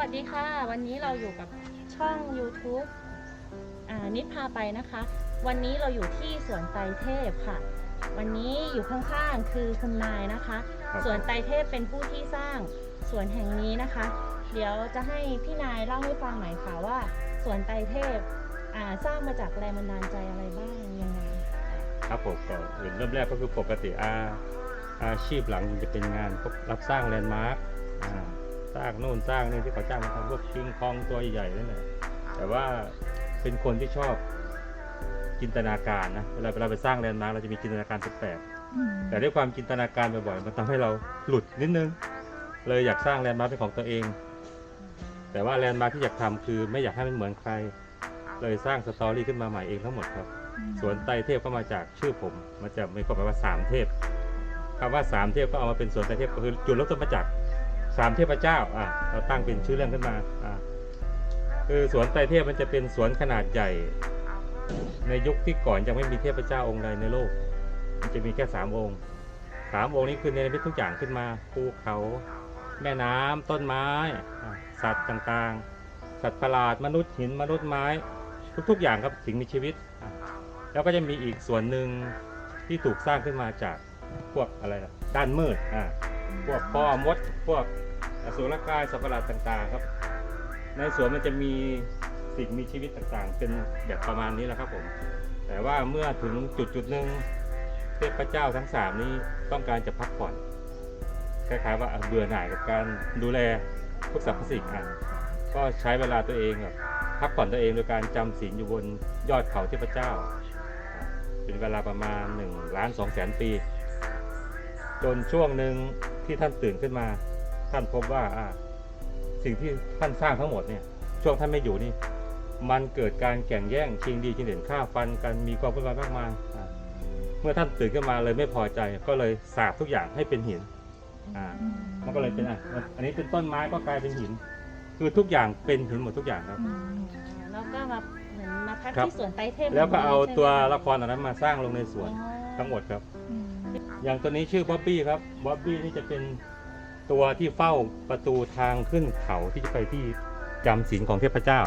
วัสดีค่ะ วันนี้เราอยู่กับช่อง YouTube อ่านิดพาไปนะคะ วันนี้เราอยู่ที่สวนไตรเทพค่ะ วันนี้อยู่ข้างๆคือคุณนายนะคะครับสวนไตรเทพเป็นผู้ที่สร้างสวนแห่งนี้นะคะ เดี๋ยวจะให้พี่นายเล่าให้ฟังหน่อยค่ะว่าสวนไตรเทพอ่าสร้างมาจากแรงบันดาลใจอะไรบ้างยังไงครับผมก็เริ่มแรกก็คือปกติอาอาชีพหลังจะเป็นงานพวกรับสร้างแลนด์มาร์คอ่า สร้างนู่นสร้างนี่ที่เขาจ้างมาทำพวกคิงคองตัวใหญ่ๆนั่นแหละแต่ว่าเป็นคนที่ชอบจินตนาการนะเวลาเวลาไปสร้างแลนด์มาร์คเราจะมีจินตนาการแปลกๆแต่ด้วยความจินตนาการบ่อยๆมันทำให้เราหลุดนิดนึง เลยอยากสร้างแลนด์มาร์คเป็นของตัวเอง แต่ว่าแลนด์มาร์คที่อยากทำคือไม่อยากให้มันเหมือนใคร เลยสร้างสตอรี่ขึ้นมาใหม่เองทั้งหมดครับสวนไตรเทพก็มาจากชื่อผมมาจากมีความหมายว่าสามเทพคำว่าสามเทพก็เอามาเป็นสวนไตรเทพก็คือจุดเริ่มต้นมาจาก สามเทพเจ้าอะเราตั้งเป็นชื่อเรื่องขึ้นมาอะคือสวนไตรเทพมันจะเป็นสวนขนาดใหญ่ ในยุคที่ก่อนยังไม่มีเทพเจ้าองค์ใดในโลก มันจะมีแค่สามองค์สามองค์นี้คือในมิตทุกอย่างขึ้นมาภูเขา แม่น้ำต้นไม้ สัตว์ต่างๆ สัตว์ประหลาดมนุษย์หินมนุษย์ไม้ ทุกๆอย่างครับสิ่งมีชีวิต แล้วก็จะมีอีกส่วนหนึ่งที่ถูกสร้างขึ้นมาจากพวกอะไรล่ะด้านมืดอะพวกพ่อมดพวก อสุรกายสัตว์ประหลาดต่างๆครับ ในสวนมันจะมีสิ่งมีชีวิตต่างๆ เป็นแบบประมาณนี้แหละครับผม แต่ว่าเมื่อถึงจุดจุดหนึ่งเทพเจ้าทั้งสามนี้ต้องการจะพักผ่อนคล้ายๆว่าเบื่อหน่ายกับการดูแลพวกสรรพสิ่งอะก็ใช้เวลาตัวเองแบบพักผ่อนตัวเองโดยการจำศีลอยู่บนยอดเขาเทพเจ้า เป็นเวลาประมาณ1ล้าน2แสนปี จนช่วงหนึ่งที่ท่านตื่นขึ้นมา ท่านพบว่าอ่าสิ่งที่ท่านสร้างทั้งหมดเนี่ยช่วงท่านไม่อยู่นี่ มันเกิดการแข่งแย่งชิงดีชิงเด่นฆ่าฟันกันมีความวุ่นวายมากมายอ่าเมื่อท่านตื่นขึ้นมาเลยไม่พอใจก็เลยสาบทุกอย่างให้เป็นหินอ่ามันก็เลยเป็นอะอันนี้เป็นต้นไม้ก็กลายเป็นหิน คือทุกอย่างเป็นหินหมดทุกอย่างครับอ่าแล้วก็มาเหมือนมาพักครับที่สวนไตรเทพแล้วก็เอาใช่ไหมตัวละครเหล่านั้นมาสร้างลงในสวนอ๋อทั้งหมดครับ อย่างตัวนี้ชื่อบ๊อบบี้ครับบ๊อบบี้นี่จะเป็น ตัวที่เฝ้าประตูทางขึ้นเขาที่จะไปที่จำศีลของเทพเจ้า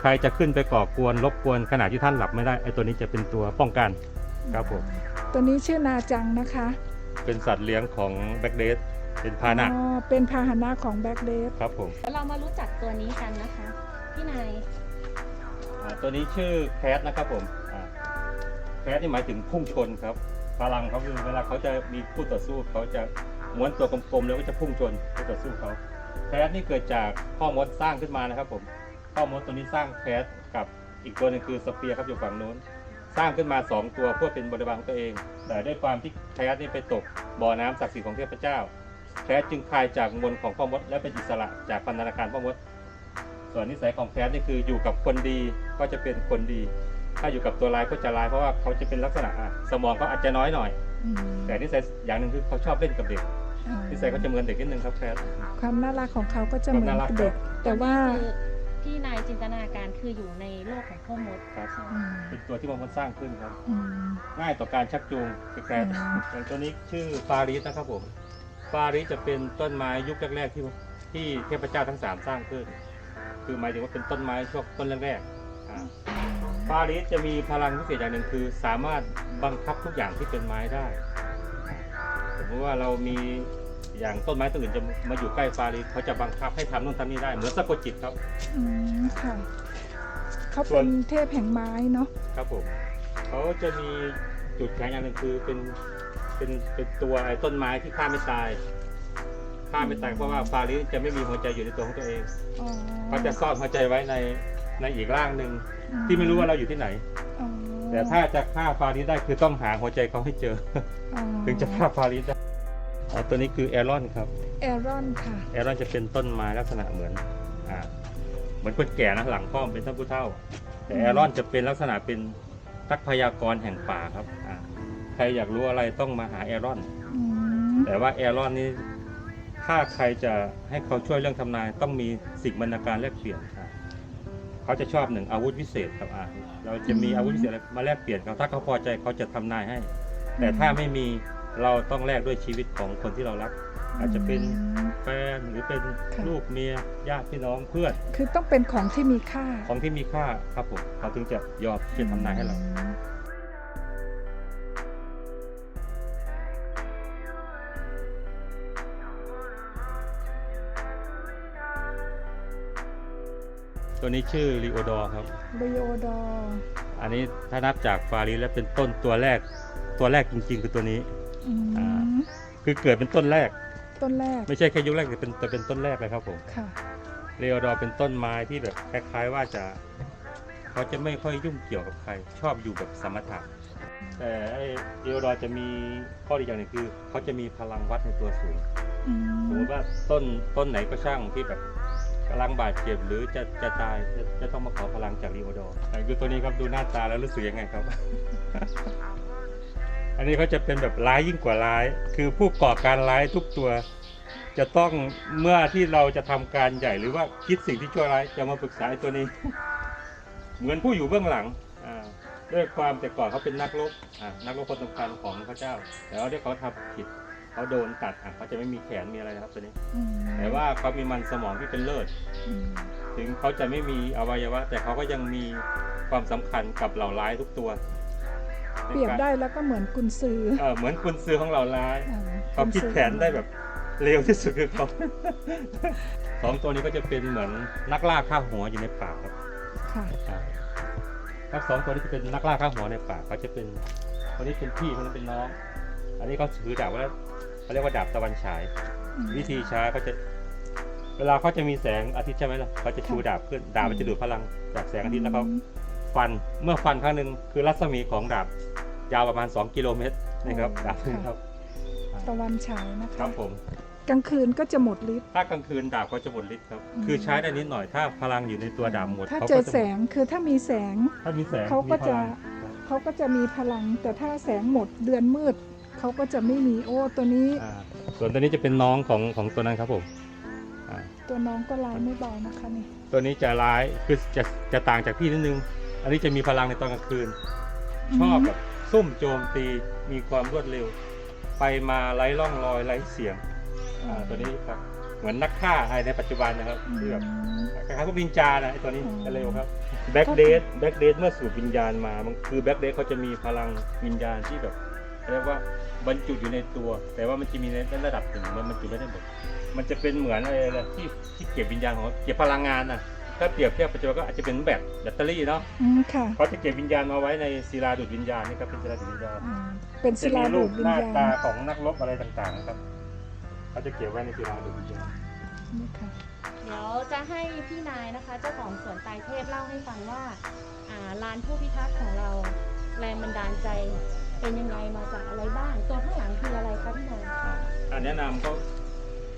ใครจะขึ้นไปก่อกวนรบกวนขณะที่ท่านหลับไม่ได้ไอ้ตัวนี้จะเป็นตัวป้องกันครับผมตัวนี้ชื่อนาจังนะคะ เป็นสัตว์เลี้ยงของแบ็กเดสเป็นพาหนะอ๋อเป็นพาหนะของแบ็กเดฟครับผมแล้วเรามารู้จักตัวนี้กันนะคะพี่นายอ่าตัวนี้ชื่อแคทนะครับผมอ่าแคทนี่หมายถึงพุ่งชนครับพลังเขาคือเวลาเขาจะมีคู่ต่อสู้เขาจะ ม้วนตัวกลมๆแล้วก็จะพุ่งชนคู่ต่อสู้เขาแคทนี่เกิดจากพ่อมดสร้างขึ้นมานะครับผมพ่อมดตัวนี้สร้างแคทกับอีกตัวหนึงคือสเปียร์ครับอยู่ฝั่งโน้น สร้างขึ้นมาสองตัวเพื่อเป็นบริวารของตัวเอง แต่ด้วยความที่แคทนี่ไปตกบ่อน้ำศักดิ์สิทธิ์ของเทพเจ้าแคทจึงคลายจากมนต์ของพ่อมด และเป็นอิสระจากพันธนาการพ่อมด ส่วนนิสัยของแคทนี่คืออยู่กับคนดีก็จะเป็นคนดี ถ้าอยู่กับตัวร้ายก็จะร้ายเพราะว่าเขาจะเป็นลักษณะอะสมองเขาอาจจะน้อยหน่อยอืมแต่นิสัยอย่างหนึ่งคือเขาชอบเล่นกับเด็กอ่า นิสัยเขาจะเหมือนเด็กนิดนึงครับแคท ความน่ารักของเขาก็จะเหมือนความน่ารักเด็ก แต่ว่าคือพี่นายจินตนาการคืออยู่ในโลกของพ่อมดครับใช่ไหมอืมเป็นตัวที่พ่อมดสร้างขึ้นครับอืมง่ายต่อการชักจูงคือแคทอืมอย่างตัวนี้ชื่อฟาริสนะครับผมฟาริสจะเป็นต้นไม้ยุคแรกๆที่ที่เทพเจ้าทั้งสามสร้างขึ้น คือหมายถึงว่าเป็นต้นไม้ช่วงต้นแรกๆอ่าฟาริสจะมีพลังพิเศษอย่างหนึ่งคือ สามารถบังคับทุกอย่างที่เป็นไม้ได้ สมมติว่าเรามีอย่างต้นไม้ต้นอื่นจะมาอยู่ใกล้ฟาริสเขาจะบังคับให้ทำนู่นทำนี่ได้เหมือนสะกดจิตครับ อืมค่ะ เขาส่วเป็นนเทพแห่งไม้เนาะครับผมเขาจะมีจุดแข็งอย่างหนึ่งคือเป็นเป็นเป็นตัวไอ้ต้นไม้ที่ฆ่าไม่ตายฆ่าไม่ตายเพราะว่าฟาริสจะไม่มีหัวใจอยู่ในตัวของตัวเองอ๋อเขาจะซ่อนหัวใจไว้ในในอีกร่างหนึ่งที่ไม่รู้ว่าเราอยู่ที่ไหน อ๋อแต่ถ้าจะฆ่าฟาริสได้คือต้องหาหัวใจเขาให้เจอ อ๋อ ถึงจะฆ่าฟาริสได้อ๋อ ตัวนี้คือแอรอนครับแอรอนค่ะ แอรอนจะเป็นต้นไม้ลักษณะเหมือนอ่าเหมือนคนแก่นะหลังค่อมเป็นท่านผู้เฒ่า แต่แอรอนจะเป็นลักษณะเป็นนักพยากรณ์แห่งป่าครับอ่าใครอยากรู้อะไรต้องมาหาแอรอนอืมแต่ว่าแอรอนนี้ถ้าใครจะให้เขาช่วยเรื่องทำนายต้องมีสิ่งบรรณาการแลกเปลี่ยนอ่าเขาจะชอบหนึ่งอาวุธวิเศษครับอ่าเราจะมีอาวุธวิเศษอะไรมาแลกเปลี่ยนเขาถ้าเขาพอใจเขาจะทำนายให้ แต่ถ้าไม่มี เราต้องแลกด้วยชีวิตของคนที่เรารัก อาจจะเป็นอืมแฟนหรือเป็นค่ะ ลูกเมียญาติพี่น้องเพื่อนคือต้องเป็นของที่มีค่าของที่มีค่าครับผมเขาถึงจะยอมที่จะทำนายให้เราอืมตัวนี้ชื่อลีโอดอร์ครับ ไบโอดอร์อันนี้ถ้านับจากฟาริสแล้วเป็นต้นตัวแรกตัวแรกจริงๆ คือตัวนี้ อืมอ่าคือเกิดเป็นต้นแรก ต้นแรก ไม่ใช่แค่ยุคแรกแต่เป็นแต่เป็นต้นแรกเลยครับผมค่ะเลโอดอร์เป็นต้นไม้ที่แบบคล้ายๆว่าจะเขาจะไม่ค่อยยุ่งเกี่ยวกับใคร ชอบอยู่แบบสมถะแต่ไอ้เลโอดอร์จะมีข้อดีอย่างหนึ่งคือเขาจะมีพลังวัดในตัวสูงอืสมมมติว่าต้นต้นไหนก็ช่างที่แบบกำลังบาดเจ็บหรือจะจะตายจะจะต้องมาขอพลังจากลีโอดอร์คือตัวนี้ครับดูหน้าตาแล้วรู้สึกยังไงครับ อันนี้เขาจะเป็นแบบร้ายยิ่งกว่าร้าย คือผู้ก่อการร้ายทุกตัว จะต้องเมื่อที่เราจะทำการใหญ่หรือว่าคิดสิ่งที่ชั่วร้ายจะมาปรึกษาไอ้ตัวนี้ เหมือนผู้อยู่เบื้องหลังอ่าด้วยความแต่ก่อนเขาเป็นนักรบอ่านักรบคนสำคัญของพระเจ้า แต่ว่าที่เขาทำผิดเขาโดนตัดอะเขาจะไม่มีแขนมีอะไรนะครับตัวนี้อืมแต่ว่าเขามีมันสมองที่เป็นเลิศอืมถึงเขาจะไม่มีอวัยวะ แต่เขาก็ยังมีความสำคัญกับเหล่าร้ายทุกตัว เปรียบได้แล้วก็เหมือนกุนซือเออเหมือนกุญซือของเหล่าร้ายอ่เขาคิดกุญซือแผนได้แบบเร็วที่สุดคือเขาสองตัวนี้ก็จะเป็นเหมือนนักล่าข้าหัวอยู่ในป่าครับค่ะอ่าทั้งสองตัวนี้จะเป็นนักล่าข้าหัวในป่าเขาจะเป็นคนนี้เป็นพี่คนนั้นเป็นน้อง อันนี้เขาถือดาบว่าเขาเรียกว่าดาบตะวันฉายอืมวิธีใช้เขาจะเวลาเขาจะมีแสงอาทิตย์ใช่ไหมล่ะเขาจะชูดาบขึ้นดาบมันจะดูดพลังจากแสงอาทิตย์แล้วเขา ฟันเมื่อฟันครั้งหนึ่งคือรัศมีของดาบยาวประมาณ 2 กิโลเมตรนะครับดาบหนึงครับตะวันฉายนะคคะรับผมกลางคืนก็จะหมดฤทธิ์ถ้ากลางคืนดาบก็จะหมดฤทธิ์ครับอืมคือใช้ได้นิดหน่อยถ้าพลังอยู่ในตัวดาบหมดถ้าเขาเจก็อจะแสงคือถ้ามีแสงถ้ามีแสงเขาก็มีพจะลังเขาก็จะมีพลัง แต่ถ้าแสงหมดเดือนมืดเขาก็จะไม่มีโอ้ตัวนี้อ่าส่วนตัวนี้จะเป็นน้องของของตัวนั้นครับผมอ่าตัวน้องก็ลายไม่เบานะคะนี่ตัวนี้จะร้ายคือจะจะต่างจากพี่นิดนึง อันนี้จะมีพลังในตอนกลางคืน ชอบแบบซุ่มโจมตีมีความรวดเร็ว ไปมาไร้ร่องรอยไร้เสียงอ่าตัวนี้ครับเหมือนนักฆ่าไอ้ในปัจจุบันนะครับอืมที่แบบคล้ายๆพวกวิญญาณนะไอ้ตัวนี้อืมจะเร็วครับแบ็กเดทแบ็กเดทเมื่อสูบวิญญาณมามันคือแบ็กเดทเขาจะมีพลังวิญญาณที่แบบเรียกว่าบรรจุอยู่ในตัว แต่ว่ามันจะมีในระดับหนึ่งมันบรรจุไม่ได้หมดมันจะเป็นเหมือนอะไรนะที่ที่เก็บวิญญาณของเขาเก็บพลังงานนะ ถ้าเปรียบเทียบปัจจุบันก็อาจจะเป็นแบตแบตเตอรี่เนาะอืมค่ะเขาจะเก็บวิญญาณมาไว้ในศิลาดูดวิญญาณนี่ครับเป็นศิลาดูดวิญญาณอืมเป็นศิจะลามีดูรูดปวิหญน้าญาณตาของนักรบอะไรต่างๆนะครับเขาจะเก็บไว้ในศิลาดูดวิญญาณนี่ค่ะเดี๋ยวจะให้พี่นายนะคะ เจ้าของสวนไตรเทพเล่าให้ฟังว่าอ่าลานผู้พิทักษ์ของเราแรงบันดาลใจเป็นยังไงมาจากอะไรบ้าง ตัวข้างหลังคืออะไรคะพี่นายอันแนะนำก็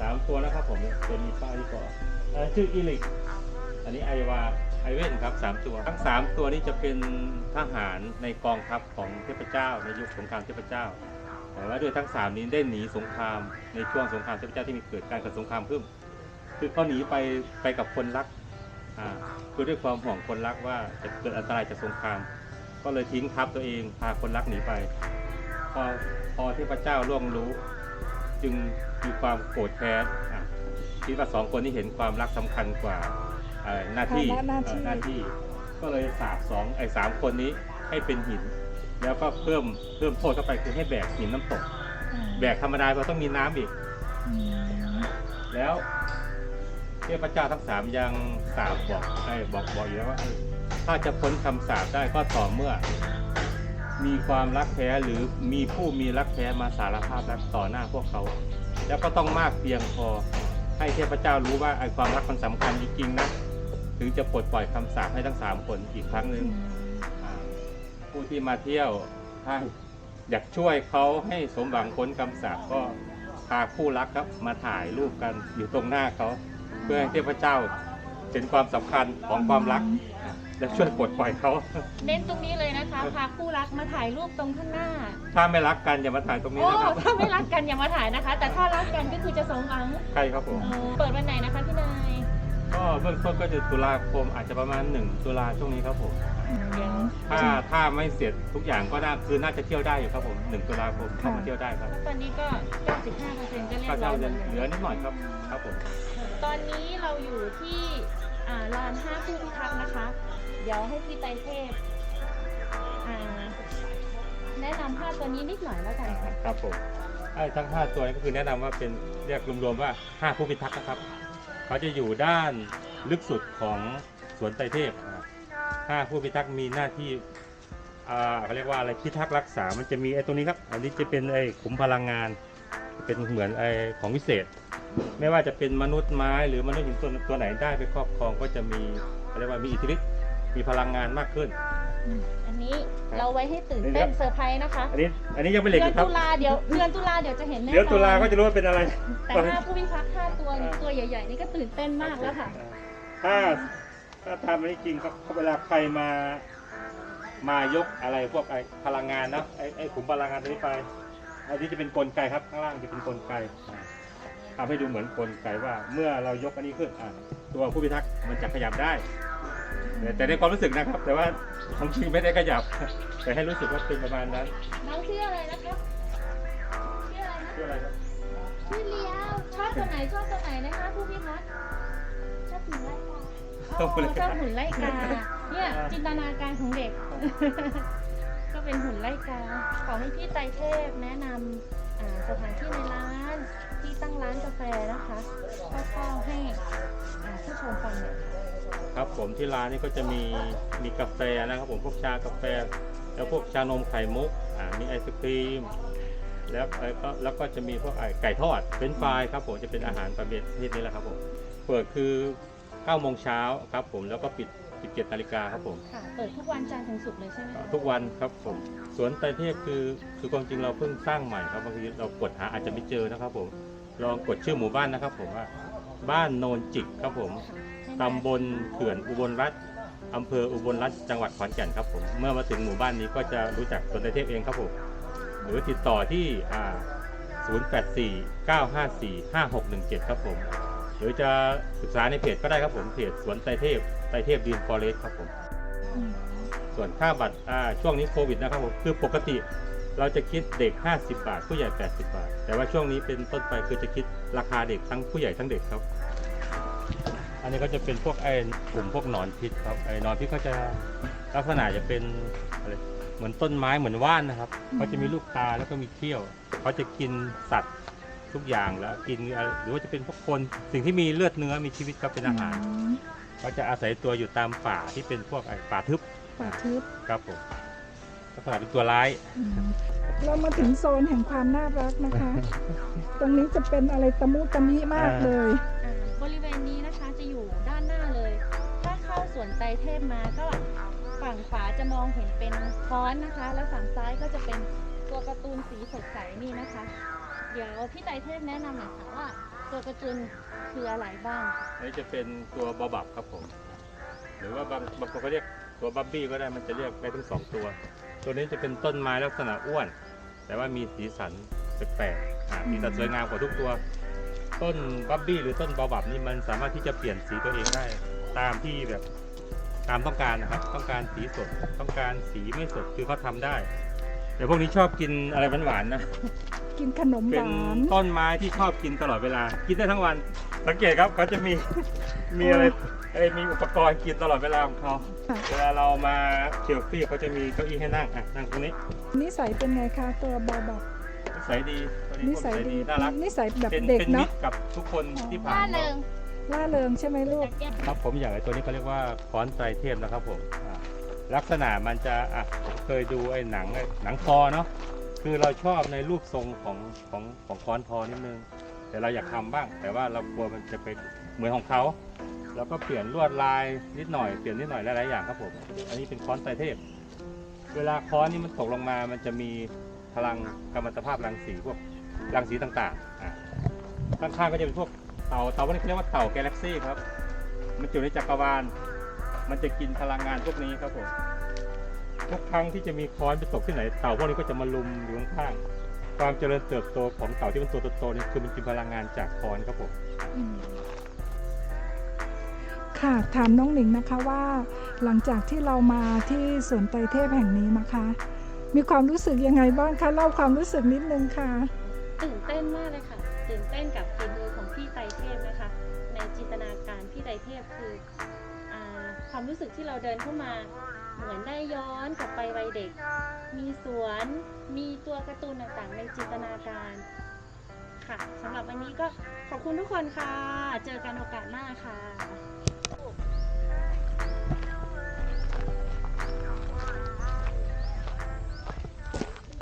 สามตัวนะครับผมเนี่ยตัวนี้ป้ายที่ก่อนเอ่อชื่ออีลิก อันนี้ไอวาไอเว่นครับสามตัว ทั้งสามตัวนี้จะเป็นทหารในกองทัพของเทพเจ้าในยุคสงครามเทพเจ้าแต่ว่าด้วยทั้งสามนี้ได้หนีสงครามในช่วงสงครามเทพเจ้าที่มีเกิดการเกิดสงครามขึ้นคือเขาหนีไปไปกับคนรักอ่าคือด้วยความห่วงคนรักว่าจะเกิดอันตรายจากสงคราม ก็เลยทิ้งทัพตัวเองพาคนรักหนีไป พอพอเทพเจ้าล่วงรู้ จึงมีความโกรธแค้นอะคิดว่าสองคนนี้เห็นความรักสำคัญกว่า เอ่อหน้าที่ภาระหน้าที่ เอ่อหน้าที่ ก็เลยสาบสองไอ้สามคนนี้ให้เป็นหิน แล้วก็เพิ่มเพิ่มโทษเข้าไปคือให้แบกหินน้ำตกอ่าแบกธรรมดาเราต้องมีน้ำอีก อืมแล้วเทพเจ้าทั้งสามยังสาบบอกไอ้บอกบอกอยู่แล้วว่าเอ้ยถ้าจะพ้นคำสาปได้ก็ต่อเมื่อ มีความรักแท้หรือมีผู้มีรักแท้มาสารภาพรักต่อหน้าพวกเขา แล้วก็ต้องมากเพียงพอให้เทพเจ้ารู้ว่าไอ้ความรักมันสำคัญจริงๆนะ ถึงจะปลดปล่อยคำสาปให้ทั้งสามคนอีกครั้งหนึ่งอืมอ่าผู้ที่มาเที่ยวถ้าอยากช่วยเขาให้สมหวังพ้นคำสาปก็พาคู่รักครับมาถ่ายรูปกันอยู่ตรงหน้าเขา เพื่อให้เทพเจ้าเห็นความสำคัญของความรักอะและช่วยปลดปล่อยเขาเน้นตรงนี้เลยนะคะพาคู่รักมาถ่ายรูปตรงข้างหน้า ถ้าไม่รักกันอย่ามาถ่ายตรงนี้โอ้นะครับถ้าไม่รักกันอย่ามาถ่ายนะคะ แต่ถ้ารักกันก็คือจะสมหวังใช่ครับผมเออเปิดวันไหนนะคะพี่นาย ก็เบื้องต้นก็จะตุลาคมอาจจะประมาณ1ตุลาช่วงนี้ครับผมอืมถ้าถ้าไม่เสร็จทุกอย่างก็น่าคือน่าจะเที่ยวได้อยู่ครับผมหนึ่งตุลาคมเข้ามาเที่ยวได้ครับตอนนี้ก็ 95%ก็เรียก็บร้จะอยหมดเหลืเลอยนิดหน่อยครับครับผมตอนนี้เราอยู่ที่อ่าลานห้าผู้พิทักษ์นะคะ เดี๋ยวให้พี่ไตรเทพอ่าแนะนำภาพตัวนี้นิดหน่อยแล้วกันค่ะ ครับผมไอ้ทั้ง5ตัวนี้ก็คือแนะนำว่าเป็นเรียกรวมๆว่า5ผู้พิทักษ์นะครับ เขาจะอยู่ด้านลึกสุดของสวนไตรเทพอ่าห้าผู้พิทักษ์มีหน้าที่อ่าเขาเรียกว่าอะไรพิทักษ์รักษา มันจะมีไอ้ตรงนี้ครับ อันนี้จะเป็นไอ้ขุมพลังงาน เป็นเหมือนไอ้ของวิเศษ ไม่ว่าจะเป็นมนุษย์ไม้หรือมนุษย์หินตัวตัวไหนได้ไปครอบครองก็จะมีเขาเรียกว่ามีอิทธิฤทธิ์มีพลังงานมากขึ้น อันนี้เราไว้ให้ตื่นนี่เต้ครันบเซอร์ไพรส์นะคะ อันนี้ อันนี้ยังไม่เหล็กเดืออนยู่ครับ ตุลาเดี๋ยวเดือนตุลาเดี๋ยวจะเห็นแน่นอนเดี๋ยวตุลาก็จะรู้ว่าเป็นอะไร แต่ห้าผู้พิทักษ์ห้าตัวนี่ตัวใหญ่ๆนี่ก็ตื่นเต้นมากแล้วค่ะ ถ้าถ้าทำอันนี้จริงครับเวลาใครมา มายกอะไรพวกไอ้พลังงานนะไอ้ไอ้ขุมพลังงานตัวนี้ไปอันนี้จะเป็นกลไกครับ ข้างล่างจะเป็นกลไกอ่าทำให้ดูเหมือนกลไกว่า เมื่อเรายกอันนี้ขึ้นอ่าตัวผู้พิทักษ์มันจะขยับได้ แต่แต่ในความรู้สึกนะครับ แต่ว่าของจริงไม่ได้ขยับ แต่ให้รู้สึกว่าเป็นประมาณนั้นน้องชื่ออะไรนะคะชื่ออะไรนะชื่ออะไรครับชื่อเลียวชอบตัวไหนชอบตัวไหนนะคะผู้พิทักษ์ชอบหมุนไล่กาอ๋อชอบหมุนไล่กาเนี่ยจินตนาการของเด็ก ก็เป็นหุ่นไล่กาขอให้พี่ไตรเทพแนะนำอ่าสถานที่ในร้านที่ตั้งร้านกาแฟนะคะคร่าวๆให้ ผมที่ร้านนี่ก็จะมีมีกาแฟนะครับผมพวกชากาแฟ แล้วพวกชานมไข่มุกอ่ามีไอศครีมแล้วเอ่อก็แล้วก็จะมีพวกไอ้ไก่ทอดเป็นฟรายครับผมจะเป็นอาหารประเภทนี้แหละครับผมเปิดคือ9โมงเช้าครับผมแล้วก็ปิด17นาฬิกาครับผมค่ะเปิดทุกวันจันทร์ถึงศุกร์เลยใช่ไหมคะทุกวันครับผมสวนไตรเทพคือคือความจริงเราเพิ่งสร้างใหม่ครับบางทีเรากดหาอาจจะไม่เจอนะครับผมลองกดชื่อหมู่บ้านนะครับผมว่า บ้านโนนจิกครับผมตำบลเขื่อนอุบลรัฐอำเภออุบลรัฐจังหวัดขอนแก่นครับผมเมื่อมาถึงหมู่บ้านนี้ก็จะรู้จักสวนไตรเทพเองครับผมหรือติดต่อที่อ่า084 954 5617 ครับผม หรือจะศึกษาในเพจก็ได้ครับผม เพจสวนไตรเทพไตรเทพดีนฟอเรสครับผมอืมส่วนค่าบัตรอ่าช่วงนี้โควิดนะครับผม คือปกติ เราจะคิดเด็ก 50 บาท ผู้ใหญ่ 80 บาท แต่ว่าช่วงนี้เป็นต้นไปคือจะคิดราคาเด็กทั้งผู้ใหญ่ทั้งเด็กครับ อันนี้ก็จะเป็นพวกไอ้กลุ่มพวกหนอนพิษครับไอ้หนอนพิษเขาจะลักษณะจะเป็นอะไรเหมือนต้นไม้เหมือนว่านนะครับเขาจะมีลูกตาแล้วก็มีเขี้ยวเขาจะกินสัตว์ทุกอย่างแล้วกินอะไรหรือว่าจะเป็นพวกคนสิ่งที่มีเลือดเนื้อมีชีวิตก็เป็นอาหารมเขาจะอาศัยตัวอยู่ตามป่าที่เป็นพวกไอ้ป่าทึบป่าทึบครับผม ลักษณะเป็นตัวร้ายอืมเรามาถึงโซนแห่งความน่ารักนะคะ ตรงนี้จะเป็นอะไรตะมุตะมิมากเลย อ่าบริเวณนี้นะคะจะอยู่ด้านหน้าเลย ถ้าเข้าสวนไตรเทพมาก็ฝั่งขวาจะมองเห็นเป็นค้อนนะคะ แล้วฝั่งซ้ายก็จะเป็นตัวการ์ตูนสีสดใสนี่นะคะ เดี๋ยวพี่ไตรเทพแนะนำหน่อยค่ะว่าตัวการ์ตูนคืออะไรบ้าง อันนี้จะเป็นตัวบอบับครับผม หรือว่าบางบางคนก็เรียกตัวบับบี้ก็ได้มันจะเรียกได้ทั้งสองตัว ตัวนี้จะเป็นต้นไม้ลักษณะอ้วน แต่ว่ามีสีสันแปลกๆอ่าสีสันสวยงามกว่าทุกตัว ต้นบับบี้หรือต้นบอบับนี่มันสามารถที่จะเปลี่ยนสีตัวเองได้ ตามที่แบบตามต้องการนะครับ ต้องการสีสด ต้องการสีไม่สด คือเขาทำได้ แต่พวกนี้ชอบกินอะไรหวานๆนะ กินขนมหเป็นวาน ต้นไม้ที่ชอบกินตลอดเวลา กินได้ทั้งวัน สังเกตครับเขาจะมี มีอะไรเอ้ยมีอุปกรณ์กินตลอดเวลาของเขา ค่ะ เวลาเรามาเที่ยวฟรีเขาจะมีเก้าอี้ให้นั่งอะนั่งตรงนี้ นิสัยเป็นไงคะตัวบอบับนิสัยดีตัวนี้นิสัยนิสัยดีดีน่ารัก นิสัยแบบเป็นเด็กเป็นมิเนาะตรกับทุกคนที่ผ่านล่ามาเริงล่าเริงใช่ไหมลูก ครับผมอย่างไอ้ตัวนี้เขาเรียกว่าค้อนไตรเทพนะครับผมอะลักษณะมันจะอะผมเคยดูไอ้หนังไอ้หนังคอเนาะ คือเราชอบในรูปทรงของของของค้อนทอนิดนึง แต่เราอยากทำบ้าง แต่ว่าเรากลัวมันจะไปเหมือนของเขาแล้วก็เปลี่ยนลวดลายนิดหน่อยเปลี่ยนนิดหน่อยหลายๆอย่างครับผมอันนี้เป็นค้อนไตรเทพ เวลาค้อนนี่มันตกลงมา มันจะมีพลังกัมมันตภาพรังสีพวกรังสีต่างๆอะข้างๆก็จะเป็นพวกเต่าเต่าพวกนี้เรียกว่าเต่าแกาแล็กซี่ครับ มันอยู่ในจักรวาลมันจะกินพลังงานพวกนี้ครับผม ทุกครั้งที่จะมีค้อนไปตกที่ไหนเต่าพวกนี้ก็จะมาลุมอยู่ข้างๆความเจริญเติบโตของเต่าที่มันตัวโตๆนี่คือมันกินพลังงานจากค้อนครับผมค่ะถามน้องหนิงนะคะว่า หลังจากที่เรามาที่สวนไตรเทพแห่งนี้นะคะ มีความรู้สึกยังไงบ้างคะเล่าความรู้สึกนิดนึงค่ะตื่นเต้นมากเลยค่ะ ตื่นเต้นกับฝีมือของพี่ไตรเทพนะคะ ในจินตนาการพี่ไตรเทพคืออาความรู้สึกที่เราเดินเข้ามา เหมือนได้ย้อนกลับไปวัยเด็ก มีสวน มีตัวการ์ตูนต่างๆ ในจินตนาการค่ะสำหรับวันนี้ก็ขอบคุณทุกคนค่ะ เจอกันโอกาสหน้าค่ะ